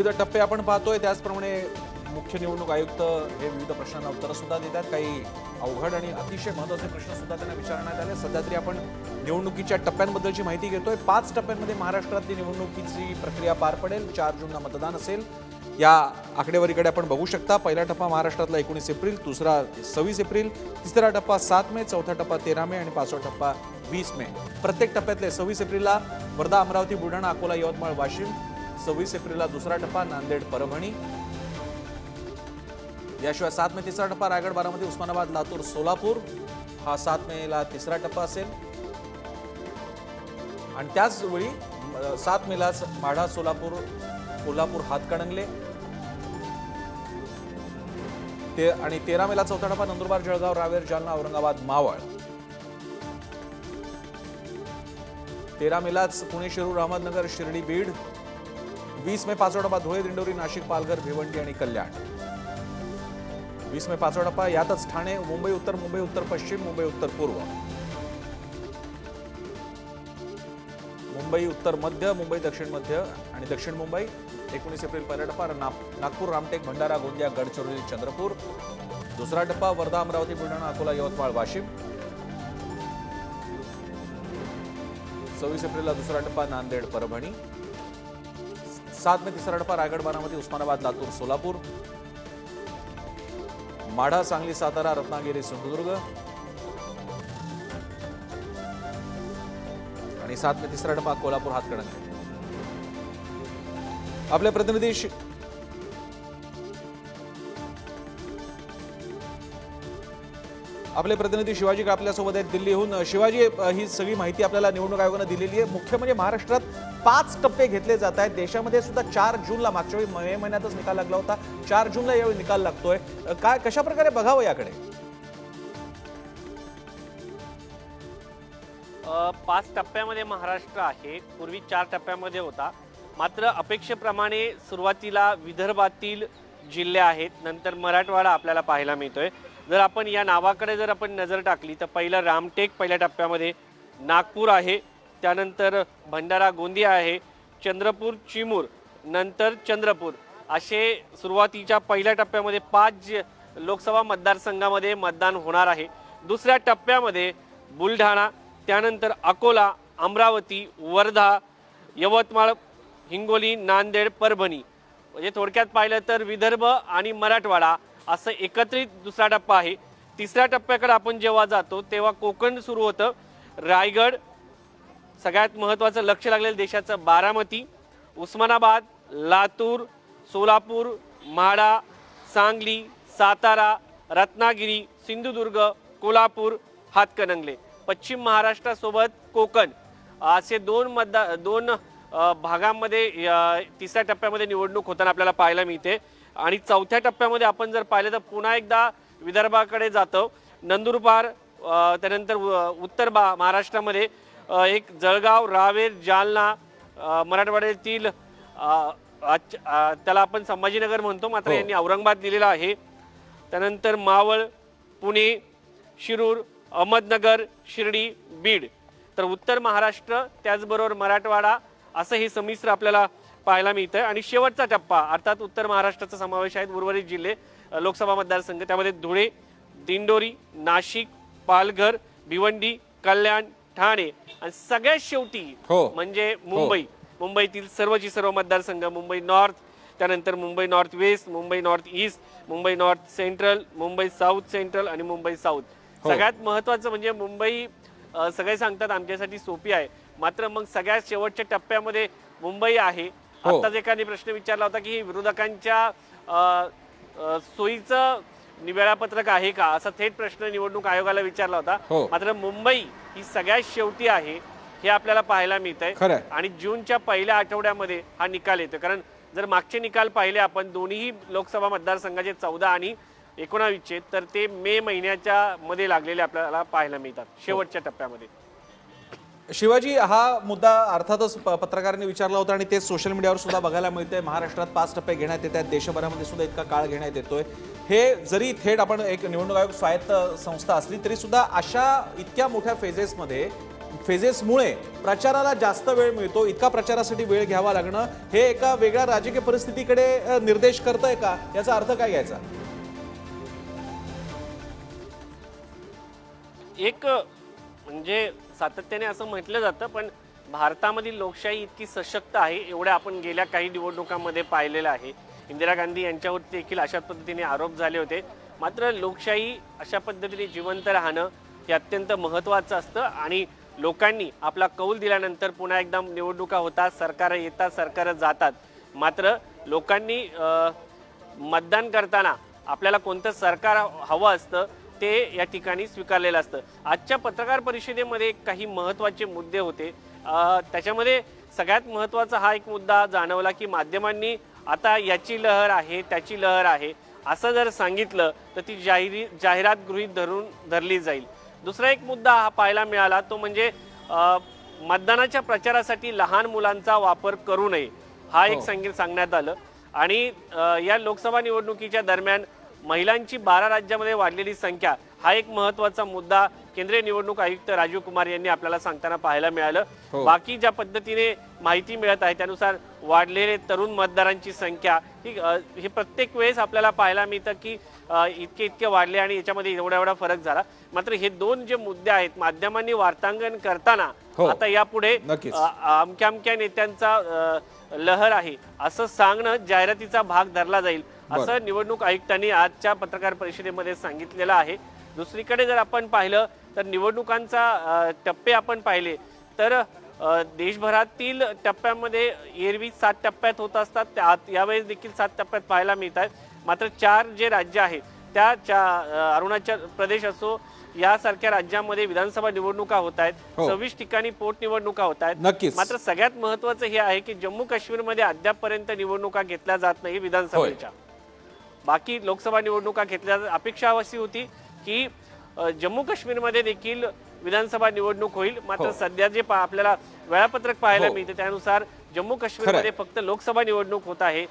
विविध टप्पे आपण पाहतोय. त्याचप्रमाणे मुख्य निवडणूक आयुक्त हे विविध प्रश्नांना उत्तरं सुद्धा देतात काही अवघड आणि अतिशय महत्त्वाचे प्रश्न सुद्धा त्यांना विचारण्यात आले. सध्या तरी आपण निवडणुकीच्या टप्प्यांबद्दलची माहिती घेतोय. पाच टप्प्यांमध्ये महाराष्ट्रातली निवडणुकीची प्रक्रिया पार पडेल. चार जूनला मतदान असेल. या आकडेवारीकडे आपण बघू शकता. पहिला टप्पा महाराष्ट्रातला एकोणीस एप्रिल दुसरा सव्वीस एप्रिल तिसरा टप्पा सात मे चौथा टप्पा तेरा मे आणि पाचवा टप्पा वीस मे. प्रत्येक टप्प्यातले सव्वीस एप्रिलला वर्धा अमरावती बुलढाणा अकोला यवतमाळ वाशिम सव्वीस एप्रिलला दुसरा टप्पा नांदेड परभणी. याशिवाय सात मे तिसरा टप्पा रायगड बारामती उस्मानाबाद लातूर सोलापूर. हा सात मेला तिसरा टप्पा असेल. आणि त्याच वेळी सात मेलाच माढा सोलापूर कोल्हापूर हातकणंगले ते आणि तेरा मेला चौथा टप्पा नंदुरबार जळगाव रावेर जालना औरंगाबाद मावळ. तेरा मेलाच पुणे शिरूर अहमदनगर शिर्डी बीड. वीस मे पाचवा धुळे दिंडोरी नाशिक पालघर भिवंडी आणि कल्याण. वीस मे पाचवा यातच ठाणे मुंबई उत्तर मुंबई उत्तर पश्चिम मुंबई उत्तर पूर्व. मुंबई उत्तर मध्य मुंबई दक्षिण मध्य आणि दक्षिण मुंबई. एकोणीस एप्रिल पहिला टप्पा नागपूर रामटेक भंडारा गोंदिया गडचिरोली चंद्रपूर. दुसरा टप्पा वर्धा अमरावती बुलढाणा अकोला यवतमाळ वाशिम. सव्वीस एप्रिलला दुसरा टप्पा नांदेड परभणी. सात मे तिसरा टप्पा रायगड बारामती उस्मानाबाद लातूर सोलापूर. माढा सांगली सातारा रत्नागिरी सिंधुदुर्ग. आणि सात मे तिसरा टप्पा कोल्हापूर हातकणंगले. आपले प्रतिनिधी आपले प्रतिनिधी शिवाजी आपल्यासोबत आहेत दिल्लीहून. शिवाजी ही सगळी माहिती आपल्याला निवडणूक आयोगानं दिलेली आहे. मुख्य म्हणजे महाराष्ट्रात पाच टप्पे घेतले जात आहेत. देशामध्ये सुद्धा चार जूनला मागच्या वेळी मे महिन्यातच निकाल लागला होता. चार जूनला यावेळी निकाल लागतोय. काय कशा प्रकारे बघावं याकडे? पाच टप्प्यामध्ये महाराष्ट्र आहे. पूर्वी चार टप्प्यामध्ये होता. मात्र अपेक्षेप्रमाणे सुरुवातीला विदर्भातील जिल्हे आहेत. नंतर मराठवाडा आपल्याला पाहायला मिळतोय. जर आपण या नावाकडे जर आपण नजर टाकली तर पहिलं रामटेक पहिल्या टप्प्यामध्ये नागपूर आहे. त्यानंतर भंडारा गोंदिया आहे. चंद्रपूर चिमूर नंतर चंद्रपूर असे सुरुवातीच्या पहिल्या टप्प्यामध्ये पाच लोकसभा मतदारसंघामध्ये मतदान होणार आहे. दुसऱ्या टप्प्यामध्ये बुलढाणा त्यानंतर अकोला अमरावती वर्धा यवतमाळ हिंगोली नांदेड परभणी. म्हणजे थोडक्यात पाहिलं तर विदर्भ आणि मराठवाडा असं एकत्रित दुसरा टप्पा आहे. तिसऱ्या टप्प्याकडे आपण जेव्हा जातो तेव्हा कोकण सुरू होतं. रायगड सगळ्यात महत्त्वाचं लक्ष लागलेलं देशाचं बारामती उस्मानाबाद लातूर सोलापूर म्हाडा सांगली सातारा रत्नागिरी सिंधुदुर्ग कोल्हापूर हातकणंगले. पश्चिम महाराष्ट्रासोबत कोकण. असे दोन मतदा दोन भागांमध्ये तिसऱ्या टप्प्यामध्ये निवडणूक होताना आपल्याला पाहायला मिळते. आणि चौथ्या टप्प्यामध्ये आपण जर पाहिलं तर पुन्हा एकदा विदर्भाकडे जातो. नंदुरबार त्यानंतर उत्तर बा महाराष्ट्रामध्ये एक जळगाव रावेर जालना मराठवाड्यातील त्याला आपण संभाजीनगर म्हणतो. मात्र हो. यांनी औरंगाबाद दिलेला आहे. त्यानंतर मावळ पुणे शिरूर अहमदनगर शिर्डी बीड. तर उत्तर महाराष्ट्र त्याचबरोबर मराठवाडा असं हे संमिश्र आपल्याला पाहायला मिळतं आणि शेवटचा टप्पा अर्थात उत्तर महाराष्ट्राचा समावेश आहे उर्वरित जिल्हे लोकसभा मतदारसंघ त्यामध्ये धुळे दिंडोरी नाशिक पालघर भिवंडी कल्याण ठाणे आणि सगळ्यात शेवटी हो. म्हणजे मुंबई मुंबईतील सर्वची सर्व मतदारसंघ मुंबई नॉर्थ त्यानंतर Mumbai north west Mumbai north east Mumbai north central Mumbai south central आणि मुंबई साऊथ हो. सगळ्यात महत्वाचं म्हणजे मुंबई सगळे सांगतात आमच्यासाठी सोपी आहे मात्र मग सगळ्यात शेवटच्या टप्प्यामध्ये मुंबई आहे हो. आत्ताच एकाने प्रश्न विचारला होता की हे विरोधकांच्या सोयीचं नि- वेळापत्रक आहे का? असा थेट प्रश्न निवडणूक आयोगाला विचारला हो. होता मात्र मुंबई ही सगळ्यात शेवटी आहे हे आपल्याला पाहायला मिळत. आहे. आणि जूनच्या पहिल्या आठवड्यामध्ये हा निकाल येतो कारण जर मागचे निकाल पाहिले आपण दोन्ही लोकसभा मतदारसंघाचे चौदा आणि एकोणावीसचे तर ते मे महिन्याच्या मध्ये लागलेले आपल्याला पाहायला मिळतात शेवटच्या टप्प्यामध्ये. शिवाजी हा मुद्दा अर्थातच प- पत्रकारांनी विचारला होता आणि ते सोशल मीडियावर सुद्धा बघायला मिळते महाराष्ट्रात पाच टप्पे घेण्यात येत आहेत. देशभरामध्ये सुद्धा इतका काळ घेण्यात येतोय. हे जरी थेट आपण एक निवडणूक आयोग स्वायत्त संस्था असली तरी सुद्धा अशा इतक्या मोठ्या फेजेसमध्ये फेजेसमुळे प्रचाराला जास्त वेळ मिळतो. इतका प्रचारासाठी वेळ घ्यावा लागणं हे एका वेगळ्या राजकीय परिस्थितीकडे निर्देश करतंय का? याचा अर्थ काय घ्यायचा? एक म्हणजे सातत्याने असं म्हटलं जातं पण भारतामधील लोकशाही इतकी सशक्त आहे एवढ्या आपण गेल्या काही निवडणुकांमध्ये पाहिलेलं आहे. इंदिरा गांधी यांच्यावरती देखील अशा पद्धतीने आरोप झाले होते. मात्र लोकशाही अशा पद्धतीने जिवंत राहणं हे अत्यंत महत्त्वाचं असतं आणि लोकांनी आपला कौल दिल्यानंतर पुन्हा एकदा निवडणुका होतात सरकारं येतात सरकारं जातात. मात्र लोकांनी मतदान करताना आपल्याला कोणतं सरकार हवं असतं ते या ठिकाणी स्वीकारलेलं असतं. आजच्या पत्रकार परिषदेमध्ये काही महत्त्वाचे मुद्दे होते. त्याच्यामध्ये सगळ्यात महत्त्वाचा हा एक मुद्दा जाणवला की माध्यमांनी आता याची लहर आहे त्याची लहर आहे असं जर सांगितलं तर ती जाहिरी जाहिरात गृहीत धरून धरली जाईल. दुसरा एक मुद्दा हा पाहायला मिळाला तो म्हणजे मतदानाच्या प्रचारासाठी लहान मुलांचा वापर करू नये हा एक हो. सांगित सांगण्यात आलं. आणि या लोकसभा निवडणुकीच्या दरम्यान महिलांची बारा राज्यामध्ये वाढलेली संख्या हा एक महत्त्वाचा मुद्दा केंद्रीय निवडणूक आयुक्त राजीव कुमार यांनी आपल्याला सांगताना पाहायला मिळालं हो. बाकी ज्या पद्धतीने माहिती मिळत आहे त्यानुसार वाढलेले तरुण मतदारांची संख्या ही हे प्रत्येक वेळेस आपल्याला पाहायला मिळतं की इतके इतके वाढले आणि याच्यामध्ये एवढा एवढा फरक झाला मात्र हे दोन जे मुद्दे आहेत माध्यमांनी वार्तांकन करताना. आता यापुढे अमक्या अमक्या नेत्यांचा लहर आहे. असं सांगणं जाहिरातीचा भाग धरला जाईल. असं निवडणूक आयुक्तांनी आजच्या पत्रकार परिषदेमध्ये सांगितलेलं आहे. दुसरीकडे जर आपण पाहिलं तर निवडणुकांचा टप्पे आपण पाहिले तर देशभरातील टप्प्यामध्ये एरवी सात टप्प्यात होत असतात. त्या यावेळेस देखील सात टप्प्यात पाहायला मिळत आहेत. मात्र चार जे राज्य आहेत त्या चा अरुणाचल प्रदेश असो यासारख्या राज्यांमध्ये विधानसभा निवडणुका होत आहेत हो. सव्वीस ठिकाणी पोटनिवडणुका होत आहेत नक्कीच. मात्र सगळ्यात महत्वाचं हे आहे की जम्मू काश्मीरमध्ये अद्यापपर्यंत निवडणुका घेतल्या जात नाही विधानसभेच्या बाकी लोकसभा निवडणुका घेतल्या. अपेक्षा अशी होती की जम्मू काश्मीरमध्ये देखील विधानसभा निवडणूक होईल मात्र हो. सध्या जे आपल्याला वेळापत्रक पाहायला हो. मिळते त्यानुसार जम्मू काश्मीरमध्ये फक्त लोकसभा निवडणूक होत आहे